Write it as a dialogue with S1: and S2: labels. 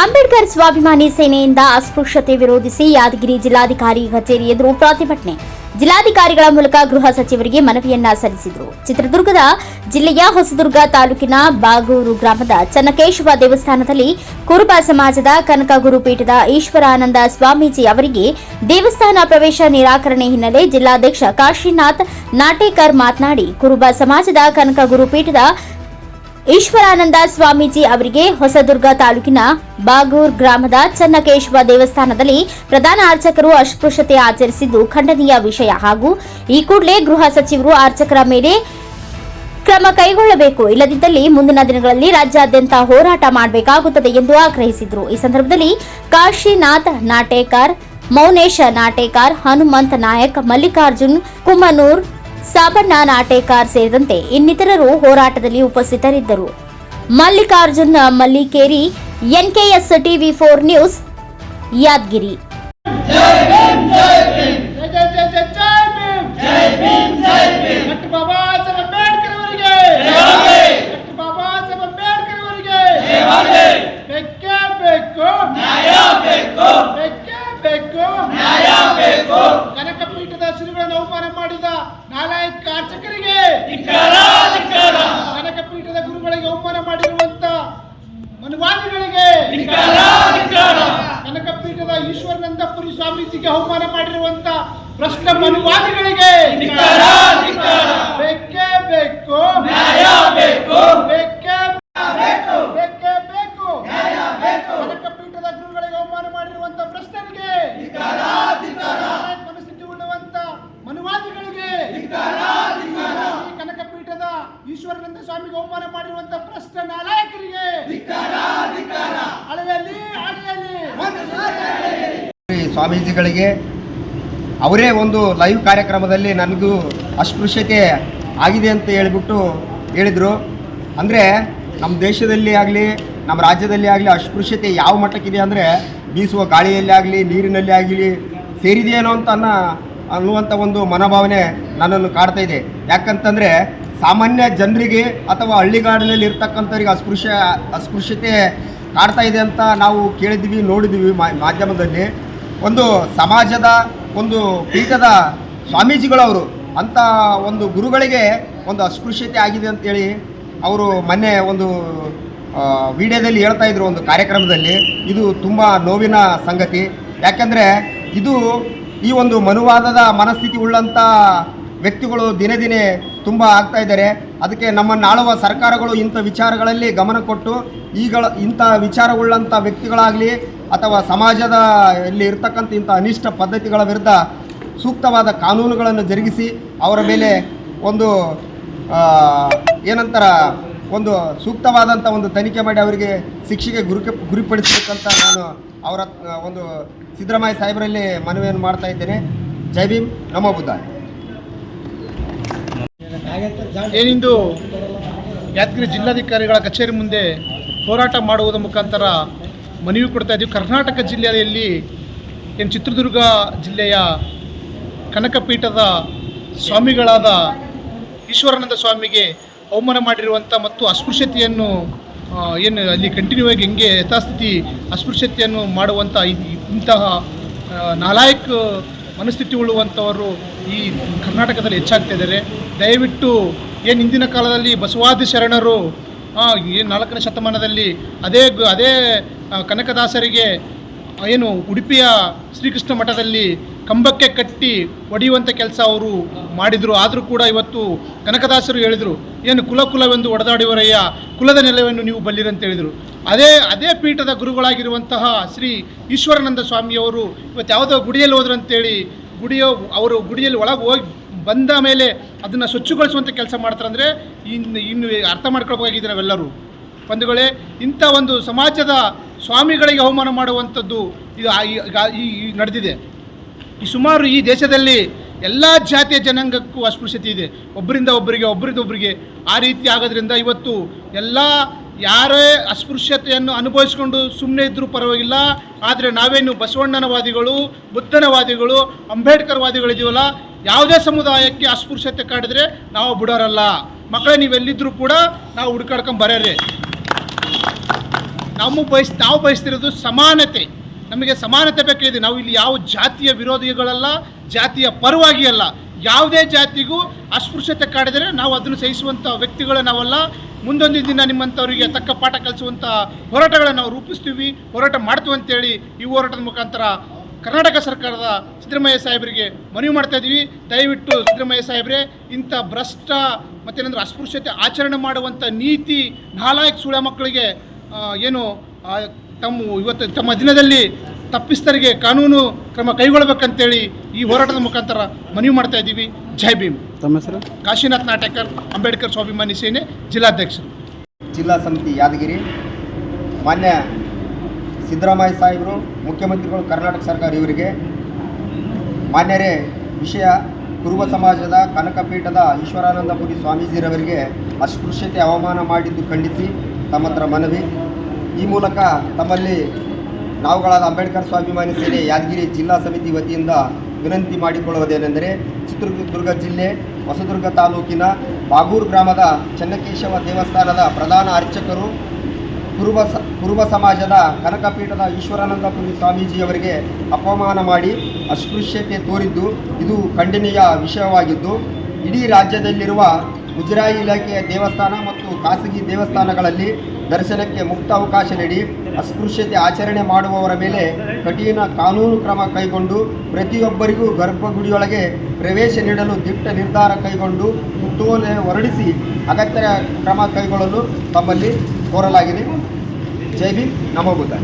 S1: ಅಂಬೇಡ್ಕರ್ ಸ್ವಾಭಿಮಾನಿ ಸೇನೆಯಿಂದ ಅಸ್ಪೃಶ್ಯತೆ ವಿರೋಧಿಸಿ ಯಾದಗಿರಿ ಜಿಲ್ಲಾಧಿಕಾರಿ ಕಚೇರಿ ಎದುರು ಪ್ರತಿಭಟನೆ. ಜಿಲ್ಲಾಧಿಕಾರಿಗಳ ಮೂಲಕ ಗೃಹ ಸಚಿವರಿಗೆ ಮನವಿಯನ್ನ ಸಲ್ಲಿಸಿದರು. ಚಿತ್ರದುರ್ಗದ ಜಿಲ್ಲೆಯ ಹೊಸದುರ್ಗ ತಾಲೂಕಿನ ಬಾಗೂರು ಗ್ರಾಮದ ಚನ್ನಕೇಶವ ದೇವಸ್ಥಾನದಲ್ಲಿ ಕುರುಬ ಸಮಾಜದ ಕನಕ ಗುರುಪೀಠದ ಈಶ್ವರಾನಂದ ಸ್ವಾಮೀಜಿ ಅವರಿಗೆ ದೇವಸ್ಥಾನ ಪ್ರವೇಶ ನಿರಾಕರಣೆ ಹಿನ್ನೆಲೆ ಜಿಲ್ಲಾಧ್ಯಕ್ಷ ಕಾಶಿನಾಥ್ ನಾಟೇಕರ್ ಮಾತನಾಡಿ, ಕುರುಬ ಸಮಾಜದ ಕನಕ ಗುರುಪೀಠದ ಈಶ್ವರಾನಂದ ಸ್ವಾಮೀಜಿ ಅವರಿಗೆ ಹೊಸದುರ್ಗ ತಾಲೂಕಿನ ಬಾಗೂರ್ ಗ್ರಾಮದ ಚನ್ನಕೇಶವ ದೇವಸ್ಥಾನದಲ್ಲಿ ಪ್ರಧಾನ ಅರ್ಚಕರು ಅಸ್ಪೃಶ್ಯತೆ ಆಚರಿಸಿದ್ದು ಖಂಡನೀಯ ವಿಷಯ. ಹಾಗೂ ಈ ಕೂಡಲೇ ಗೃಹ ಸಚಿವರು ಅರ್ಚಕರ ಮೇಲೆ ಕ್ರಮ ಕೈಗೊಳ್ಳಬೇಕು. ಇಲ್ಲದಿದ್ದಲ್ಲಿ ಮುಂದಿನ ದಿನಗಳಲ್ಲಿ ರಾಜ್ಯಾದ್ಯಂತ ಹೋರಾಟ ಮಾಡಬೇಕಾಗುತ್ತದೆ ಎಂದು ಆಗ್ರಹಿಸಿದರು. ಈ ಸಂದರ್ಭದಲ್ಲಿ ಕಾಶಿನಾಥ್ ನಾಟೇಕರ್, ಮೌನೇಶ ನಾಟೇಕರ್, ಹನುಮಂತ್ ನಾಯಕ್, ಮಲ್ಲಿಕಾರ್ಜುನ್ ಕುಮ್ಮನೂರ್ ಸಾಬಣ್ಣ ನಾಟೇಕಾರ್ ಸೇರಿದಂತೆ ಇನ್ನಿತರರು ಹೋರಾಟದಲ್ಲಿ ಉಪಸ್ಥಿತರಿದ್ದರು. Mallikarjun Mallikeri NKS TV four news Yadgir.
S2: ಶ್ರೀಗಳನ್ನು ಅವಮಾನ ಮಾಡಿದ ನಾಲಾಯಕ ಅರ್ಚಕರಿಗೆ ಕನಕ ಪೀಠದ ಗುರುಗಳಿಗೆ ಅವಮಾನ ಮಾಡಿರುವಂತ ಮನುವಾದಿಗಳಿಗೆ ಕನಕ ಪೀಠದ ಈಶ್ವರನಂದಪುರಿ ಸ್ವಾಮೀಜಿಗೆ ಅವಮಾನ ಮಾಡಿರುವಂತ ಭ್ರಷ್ಟ ಮನುವಾದಿಗಳಿಗೆ ಬೇಕೇ ಬೇಕು. ಬೇಕು ಬೇಕೇ ಬೇಕು ನ್ಯಾಯ ಬೇಕು ಕನಕ ಪೀಠದ ಗುರುಗಳಿಗೆ ಅವಮಾನ ಮಾಡಿರುವಂತ ಭ್ರಷ್ಟರಿಗೆ ನಾಯಕ ಮನಸ್ಥಿತಿ ಉಳ್ಳವಂತ ಮನುವಾದಿಗಳಿಗೆ ಈ ಕನಕ ಪೀಠದ ಈಶ್ವರನಂದ ಸ್ವಾಮಿಗೆ ಅವಮಾನ ಮಾಡಿರುವಂತ ಭ್ರಷ್ಟ ನಾಲಾಯಕರಿಗೆ. ಅಳವೆಯಲ್ಲಿ ಅಳೆಯಲ್ಲಿ
S3: ಈ ಸ್ವಾಮೀಜಿಗಳಿಗೆ ಅವರೇ ಒಂದು ಲೈವ್ ಕಾರ್ಯಕ್ರಮದಲ್ಲಿ ನನಗೂ ಅಸ್ಪೃಶ್ಯತೆ ಆಗಿದೆ ಅಂತ ಹೇಳಿಬಿಟ್ಟು ಹೇಳಿದರು. ಅಂದರೆ ನಮ್ಮ ದೇಶದಲ್ಲಿ ಆಗಲಿ ನಮ್ಮ ರಾಜ್ಯದಲ್ಲಿ ಆಗಲಿ ಅಸ್ಪೃಶ್ಯತೆ ಯಾವ ಮಟ್ಟಕ್ಕಿದೆ ಅಂದರೆ ಬೀಸುವ ಗಾಳಿಯಲ್ಲಿ ಆಗಲಿ ನೀರಿನಲ್ಲಿ ಆಗಲಿ ಸೇರಿದೆಯೇನೋ ಅಂತ ಅನ್ನೋ ಅನ್ನುವಂಥ ಒಂದು ಮನೋಭಾವನೆ ನನ್ನನ್ನು ಕಾಡ್ತಾ ಇದೆ. ಯಾಕಂತಂದರೆ ಸಾಮಾನ್ಯ ಜನರಿಗೆ ಅಥವಾ ಹಳ್ಳಿಗಾಡಿನಲ್ಲಿ ಇರ್ತಕ್ಕಂಥವ್ರಿಗೆ ಅಸ್ಪೃಶ್ಯ ಅಸ್ಪೃಶ್ಯತೆ ಕಾಡ್ತಾ ಇದೆ ಅಂತ ನಾವು ಕೇಳಿದ್ವಿ ನೋಡಿದ್ವಿ ಮಾಧ್ಯಮದಲ್ಲಿ. ಒಂದು ಸಮಾಜದ, ಒಂದು ಪೀಠದ ಸ್ವಾಮೀಜಿಗಳವರು ಅಂಥ ಒಂದು ಗುರುಗಳಿಗೆ ಒಂದು ಅಸ್ಪೃಶ್ಯತೆ ಆಗಿದೆ ಅಂತೇಳಿ ಅವರು ಮೊನ್ನೆ ಒಂದು ವಿಡಿಯೋದಲ್ಲಿ ಹೇಳ್ತಾ ಇದ್ರು ಒಂದು ಕಾರ್ಯಕ್ರಮದಲ್ಲಿ. ಇದು ತುಂಬ ನೋವಿನ ಸಂಗತಿ. ಯಾಕೆಂದರೆ ಇದು ಈ ಒಂದು ಮನುವಾದದ ಮನಸ್ಥಿತಿ ಉಳ್ಳಂಥ ವ್ಯಕ್ತಿಗಳು ದಿನೇ ದಿನೇ ತುಂಬ ಆಗ್ತಾ ಇದ್ದಾರೆ. ಅದಕ್ಕೆ ನಮ್ಮನ್ನು ಆಳುವ ಸರ್ಕಾರಗಳು ಇಂಥ ವಿಚಾರಗಳಲ್ಲಿ ಗಮನ ಕೊಟ್ಟು, ಈಗಳ ಇಂಥ ವಿಚಾರವುಳ್ಳಂಥ ವ್ಯಕ್ತಿಗಳಾಗಲಿ ಅಥವಾ ಸಮಾಜದ ಇಲ್ಲಿ ಇರ್ತಕ್ಕಂಥ ಇಂಥ ಅನಿಷ್ಟ ಪದ್ಧತಿಗಳ ವಿರುದ್ಧ ಸೂಕ್ತವಾದ ಕಾನೂನುಗಳನ್ನು ಜರುಗಿಸಿ, ಅವರ ಮೇಲೆ ಒಂದು ಏನಂತಾರ, ಒಂದು ಸೂಕ್ತವಾದಂಥ ಒಂದು ತನಿಖೆ ಮಾಡಿ ಅವರಿಗೆ ಶಿಕ್ಷೆಗೆ ಗುರಿ ಗುರಿಪಡಿಸಬೇಕಂತ ನಾನು ಅವರ, ಒಂದು ಸಿದ್ದರಾಮಯ್ಯ ಸಾಹೇಬರಲ್ಲಿ ಮನವಿಯನ್ನು ಮಾಡ್ತಾ ಇದ್ದೇನೆ. ಜೈ ಭೀಮ್. ನಮೋ ಬುದ್ಧ
S2: ಏನಿಂದು ಯಾದಗಿರಿ ಜಿಲ್ಲಾಧಿಕಾರಿಗಳ ಕಚೇರಿ ಮುಂದೆ ಹೋರಾಟ ಮಾಡುವುದರ ಮುಖಾಂತರ ಮನವಿ ಕೊಡ್ತಾ ಇದ್ದೀವಿ. ಕರ್ನಾಟಕ ಜಿಲ್ಲೆಯಲ್ಲಿ ಏನು ಚಿತ್ರದುರ್ಗ ಜಿಲ್ಲೆಯ ಕನಕಪೀಠದ ಸ್ವಾಮಿಗಳಾದ ಈಶ್ವರಾನಂದ ಸ್ವಾಮಿಗೆ ಅವಮಾನ ಮಾಡಿರುವಂಥ ಮತ್ತು ಅಸ್ಪೃಶ್ಯತೆಯನ್ನು ಏನು ಅಲ್ಲಿ ಕಂಟಿನ್ಯೂ ಆಗಿ ಹೆಂಗೆ ಯಥಾಸ್ಥಿತಿ ಅಸ್ಪೃಶ್ಯತೆಯನ್ನು ಮಾಡುವಂಥ ಇಂತಹ ನಾಲಾಯಕ್ ಮನಸ್ಥಿತಿ ಉಳ್ಳುವಂಥವರು ಈ ಕರ್ನಾಟಕದಲ್ಲಿ ಹೆಚ್ಚಾಗ್ತಾ ಇದ್ದಾರೆ. ದಯವಿಟ್ಟು ಏನು ಹಿಂದಿನ ಕಾಲದಲ್ಲಿ ಬಸವಾದಿ ಶರಣರು ಏನು ನಾಲ್ಕನೇ ಶತಮಾನದಲ್ಲಿ ಅದೇ ಅದೇ ಕನಕದಾಸರಿಗೆ ಏನು, ಉಡುಪಿಯ ಶ್ರೀಕೃಷ್ಣ ಮಠದಲ್ಲಿ ಕಂಬಕ್ಕೆ ಕಟ್ಟಿ ಒಡೆಯುವಂಥ ಕೆಲಸ ಅವರು ಮಾಡಿದರು. ಆದರೂ ಕೂಡ ಇವತ್ತು ಕನಕದಾಸರು ಹೇಳಿದರು, ಏನು ಕುಲ ಕುಲವೆಂದು ಒಡೆದಾಡುವರಯ್ಯ, ಕುಲದ ನೆಲವನ್ನು ನೀವು ಬಲ್ಲಿರಂತ ಹೇಳಿದರು. ಅದೇ ಅದೇ ಪೀಠದ ಗುರುಗಳಾಗಿರುವಂತಹ ಶ್ರೀ ಈಶ್ವರಾನಂದ ಸ್ವಾಮಿಯವರು ಇವತ್ತು ಯಾವುದೋ ಗುಡಿಯಲ್ಲಿ ಹೋದ್ರಂತೇಳಿ ಗುಡಿಯೋ, ಅವರು ಗುಡಿಯಲ್ಲಿ ಒಳಗೆ ಹೋಗಿ ಬಂದ ಮೇಲೆ ಅದನ್ನು ಸ್ವಚ್ಛಗೊಳಿಸುವಂಥ ಕೆಲಸ ಮಾಡ್ತಾರೆ ಅಂದರೆ ಇನ್ನು ಇನ್ನು ಅರ್ಥ ಮಾಡ್ಕೊಳ್ಬೇಕಾಗಿದೆ ನಾವೆಲ್ಲರೂ. ಬಂಧುಗಳೇ, ಇಂಥ ಒಂದು ಸಮಾಜದ ಸ್ವಾಮಿಗಳಿಗೆ ಅವಮಾನ ಮಾಡುವಂಥದ್ದು ಇದು ಈ- ನಡೆದಿದೆ. ಈ ಸುಮಾರು ಈ ದೇಶದಲ್ಲಿ ಎಲ್ಲ ಜಾತಿಯ ಜನಾಂಗಕ್ಕೂ ಅಸ್ಪೃಶ್ಯತೆ ಇದೆ. ಒಬ್ಬರಿಂದ ಒಬ್ಬರಿಗೆ ಒಬ್ಬರಿಂದ ಒಬ್ಬರಿಗೆ ಆ ರೀತಿ ಆಗೋದ್ರಿಂದ ಇವತ್ತು ಎಲ್ಲ ಯಾರೇ ಅಸ್ಪೃಶ್ಯತೆಯನ್ನು ಅನುಭವಿಸ್ಕೊಂಡು ಸುಮ್ಮನೆ ಇದ್ದರೂ ಪರವಾಗಿಲ್ಲ. ಆದರೆ ನಾವೇನು ಬಸವಣ್ಣನವಾದಿಗಳು, ಬುದ್ಧನವಾದಿಗಳು ಅಂಬೇಡ್ಕರ್ ವಾದಿಗಳಿದ್ದೀವಲ್ಲ ಯಾವುದೇ ಸಮುದಾಯಕ್ಕೆ ಅಸ್ಪೃಶ್ಯತೆ ಕಾಡಿದ್ರೆ ನಾವು ಬಿಡೋರಲ್ಲ. ಮಕ್ಕಳೇ ನೀವೆಲ್ಲಿದ್ದರೂ ಕೂಡ ನಾವು ಹುಡುಕಾಡ್ಕೊಂಡು ಬರೋರಿ. ನಾವು ಬಯಸ್, ನಾವು ಬಯಸ್ತಿರೋದು ಸಮಾನತೆ. ನಮಗೆ ಸಮಾನತೆ ಬೇಕಾಗಿದೆ ನಾವು ಇಲ್ಲಿ ಯಾವ ಜಾತಿಯ ವಿರೋಧಿಗಳಲ್ಲ, ಜಾತಿಯ ಪರವಾಗಿ ಅಲ್ಲ. ಯಾವುದೇ ಜಾತಿಗೂ ಅಸ್ಪೃಶ್ಯತೆ ಕಾಡಿದರೆ ನಾವು ಅದನ್ನು ಸಹಿಸುವಂಥ ವ್ಯಕ್ತಿಗಳು ನಾವಲ್ಲ. ಮುಂದೊಂದು ದಿನ ನಿಮ್ಮಂಥವರಿಗೆ ತಕ್ಕ ಪಾಠ ಕಲಿಸುವಂಥ ಹೋರಾಟಗಳನ್ನು ನಾವು ರೂಪಿಸ್ತೀವಿ. ಹೋರಾಟ ಮಾಡ್ತೀವಿ ಅಂತೇಳಿ ಈ ಹೋರಾಟದ ಮುಖಾಂತರ ಕರ್ನಾಟಕ ಸರ್ಕಾರದ ಸಿದ್ದರಾಮಯ್ಯ ಸಾಹೇಬರಿಗೆ ಮನವಿ ಮಾಡ್ತಾ ಇದ್ದೀವಿ. ದಯವಿಟ್ಟು ಸಿದ್ದರಾಮಯ್ಯ ಸಾಹೇಬ್ರೆ, ಇಂಥ ಭ್ರಷ್ಟ ಮತ್ತೇನಂದ್ರೆ ಅಸ್ಪೃಶ್ಯತೆ ಆಚರಣೆ ಮಾಡುವಂಥ ನೀತಿ ನಾಲಾಯಕ್ ಸುಳ ಮಕ್ಕಳಿಗೆ ಏನು ಆ, ತಮ್ಮ ಇವತ್ತು ತಮ್ಮ ದಿನದಲ್ಲಿ ತಪ್ಪಿಸ್ತರಿಗೆ ಕಾನೂನು ಕ್ರಮ ಕೈಗೊಳ್ಳಬೇಕಂತೇಳಿ ಈ ಹೋರಾಟದ ಮುಖಾಂತರ ಮನವಿ ಮಾಡ್ತಾ ಇದ್ದೀವಿ. ಜೈ ಭೀಮ್.
S4: ತಮ್ಮ ಹೆಸರು?
S2: ಕಾಶಿನಾಥ್ ನಾಟೇಕರ್ ಅಂಬೇಡ್ಕರ್ ಸ್ವಾಭಿಮಾನಿ ಸೇನೆ ಜಿಲ್ಲಾಧ್ಯಕ್ಷರು.
S3: ಜಿಲ್ಲಾ ಸಮಿತಿ ಯಾದಗಿರಿ ಮಾನ್ಯ ಸಿದ್ದರಾಮಯ್ಯ ಸಾಹೇಬರು ಮುಖ್ಯಮಂತ್ರಿಗಳು ಕರ್ನಾಟಕ ಸರ್ಕಾರ ಇವರಿಗೆ ಮಾನ್ಯರೇ ವಿಷಯ ಕುರುಬ ಸಮಾಜದ ಕನಕಪೀಠದ ಈಶ್ವರಾನಂದಪುರಿ ಸ್ವಾಮೀಜಿರವರಿಗೆ ಅಸ್ಪೃಶ್ಯತೆ ಅವಮಾನ ಮಾಡಿದ್ದು ಖಂಡಿಸಿ. ತಮ್ಮ ಹತ್ರ ಮನವಿ. ಈ ಮೂಲಕ ತಮ್ಮಲ್ಲಿ ನಾವುಗಳಾದ ಅಂಬೇಡ್ಕರ್ ಸ್ವಾಭಿಮಾನಿ ಸೇನೆ ಯಾದಗಿರಿ ಜಿಲ್ಲಾ ಸಮಿತಿ ವತಿಯಿಂದ ವಿನಂತಿ ಮಾಡಿಕೊಳ್ಳುವುದೇನೆಂದರೆ ಚಿತ್ರದುರ್ಗ ಜಿಲ್ಲೆ, ಹೊಸದುರ್ಗ ತಾಲೂಕಿನ ಬಾಗೂರು ಗ್ರಾಮದ ಚನ್ನಕೇಶವ ದೇವಸ್ಥಾನದ ಪ್ರಧಾನ ಅರ್ಚಕರು ಕುರುಬ ಸ, ಕುರುಬ ಸಮಾಜದ ಕನಕಪೀಠದ ಈಶ್ವರಾನಂದಪುರಿ ಸ್ವಾಮೀಜಿಯವರಿಗೆ ಅಪಮಾನ ಮಾಡಿ ಅಸ್ಪೃಶ್ಯತೆ ತೋರಿದ್ದು ಇದು ಖಂಡನೀಯ ವಿಷಯವಾಗಿದ್ದು, ಇಡೀ ರಾಜ್ಯದಲ್ಲಿರುವ ಮುಜರಾಯಿ ಇಲಾಖೆಯ ದೇವಸ್ಥಾನ ಮತ್ತು ಖಾಸಗಿ ದೇವಸ್ಥಾನಗಳಲ್ಲಿ ದರ್ಶನಕ್ಕೆ ಮುಕ್ತ ಅವಕಾಶ ನೀಡಿ ಅಸ್ಪೃಶ್ಯತೆ ಆಚರಣೆ ಮಾಡುವವರ ಮೇಲೆ ಕಠಿಣ ಕಾನೂನು ಕ್ರಮ ಕೈಗೊಂಡು ಪ್ರತಿಯೊಬ್ಬರಿಗೂ ಗರ್ಭಗುಡಿಯೊಳಗೆ ಪ್ರವೇಶ ನೀಡಲು ದಿಟ್ಟ ನಿರ್ಧಾರ ಕೈಗೊಂಡು ಸುತ್ತೋಲೆ ಹೊರಡಿಸಿ ಅಗತ್ಯ ಕ್ರಮ ಕೈಗೊಳ್ಳಲು ತಮ್ಮಲ್ಲಿ ಕೋರಲಾಗಿದೆ. ಜೈ ಭೀಮ್. ನಮೋ ಬುದ್ಧ.